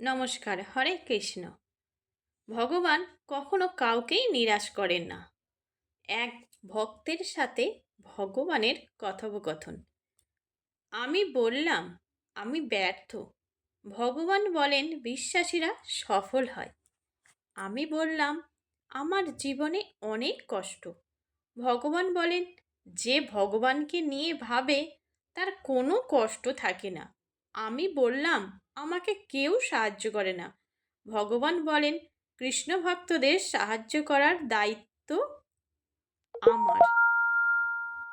নমস্কার, হরে কৃষ্ণ। ভগবান কখনো কাউকেই নিরাশ করেন না। এক ভক্তের সাথে ভগবানের কথোপকথন। আমি বললাম, আমি ব্যর্থ। ভগবান বলেন, বিশ্বাসীরা সফল হয়। আমি বললাম, আমার জীবনে অনেক কষ্ট। ভগবান বলেন, যে ভগবানকে নিয়ে ভাবে, তার কোনো কষ্ট থাকে না। আমি বললাম আমাকে কেউ সাহায্য করে না। ভগবান বলেন, কৃষ্ণ ভক্তদের সাহায্য করার দায়িত্ব আমার।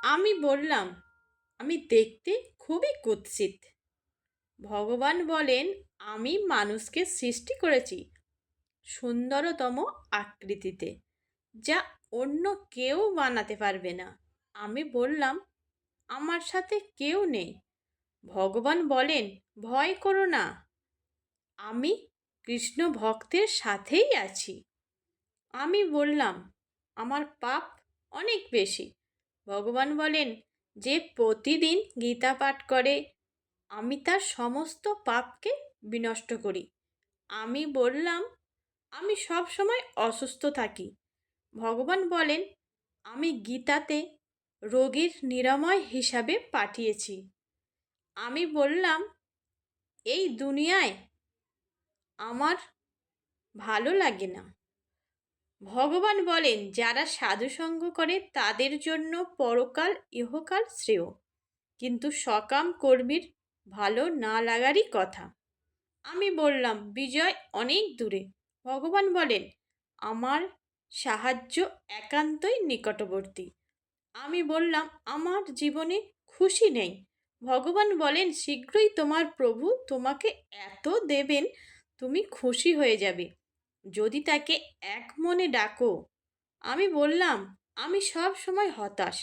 আমি বললাম, আমি দেখতে খুবই কুৎসিত। ভগবান বলেন, আমি মানুষকে সৃষ্টি করেছি সুন্দরতম আকৃতিতে, যা অন্য কেউ বানাতে পারবে না। আমি বললাম, আমার সাথে কেউ নেই। ভগবান বলেন, ভয় করো না। আমি কৃষ্ণ ভক্তের সাথেই আছি। আমি বললাম, আমার পাপ অনেক বেশি। ভগবান বলেন, যে প্রতিদিন গীতা পাঠ করে, আমি তার সমস্ত পাপকে বিনষ্ট করি। আমি বললাম, আমি সব সময় অসুস্থ থাকি। ভগবান বলেন, আমি গীতাতে রোগীর নিরাময় হিসাবে পাঠিয়েছি। আমি বললাম, এই দুনিয়ায় আমার ভালো লাগে না। ভগবান বলেন, যারা সাধুসঙ্গ করে, তাদের জন্য পরকাল, ইহকাল শ্রেয়। কিন্তু সকাম কর্মীর ভালো না লাগারই কথা। আমি বললাম, বিজয় অনেক দূরে। ভগবান বলেন, আমার সাহায্য একান্তই নিকটবর্তী। আমি বললাম, আমার জীবনে খুশি নেই। ভগবান বলেন, শীঘ্রই তোমার প্রভু তোমাকে এত দেবেন, তুমি খুশি হয়ে যাবে। যদি তাকে এক মনে ডাকো, আমি বললাম, আমি সব সময় হতাশ।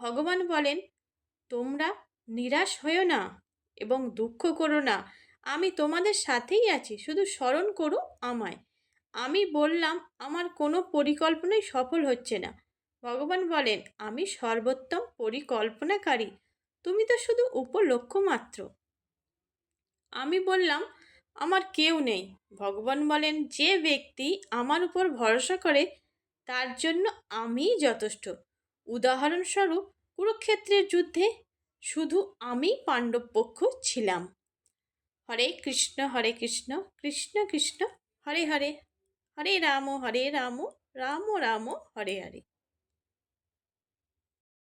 ভগবান বলেন, তোমরা নিরাশ হয়েও না এবং দুঃখ করো না। আমি তোমাদের সাথেই আছি, শুধু স্মরণ করো আমায়। আমি বললাম, আমার কোনো পরিকল্পনাই সফল হচ্ছে না। ভগবান বলেন, আমি সর্বোত্তম পরিকল্পনাকারী। তুমি তো শুধু উপলক্ষ মাত্র। আমি বললাম, আমার কেউ নেই। ভগবান বলেন, যে ব্যক্তি আমার উপর ভরসা করে, তার জন্য আমিই যথেষ্ট। উদাহরণস্বরূপ, কুরুক্ষেত্রের যুদ্ধে শুধু আমি পাণ্ডব পক্ষ ছিলাম। হরে কৃষ্ণ হরে কৃষ্ণ কৃষ্ণ কৃষ্ণ, হরে হরে। হরে রাম হরে রাম রাম রাম, হরে হরে।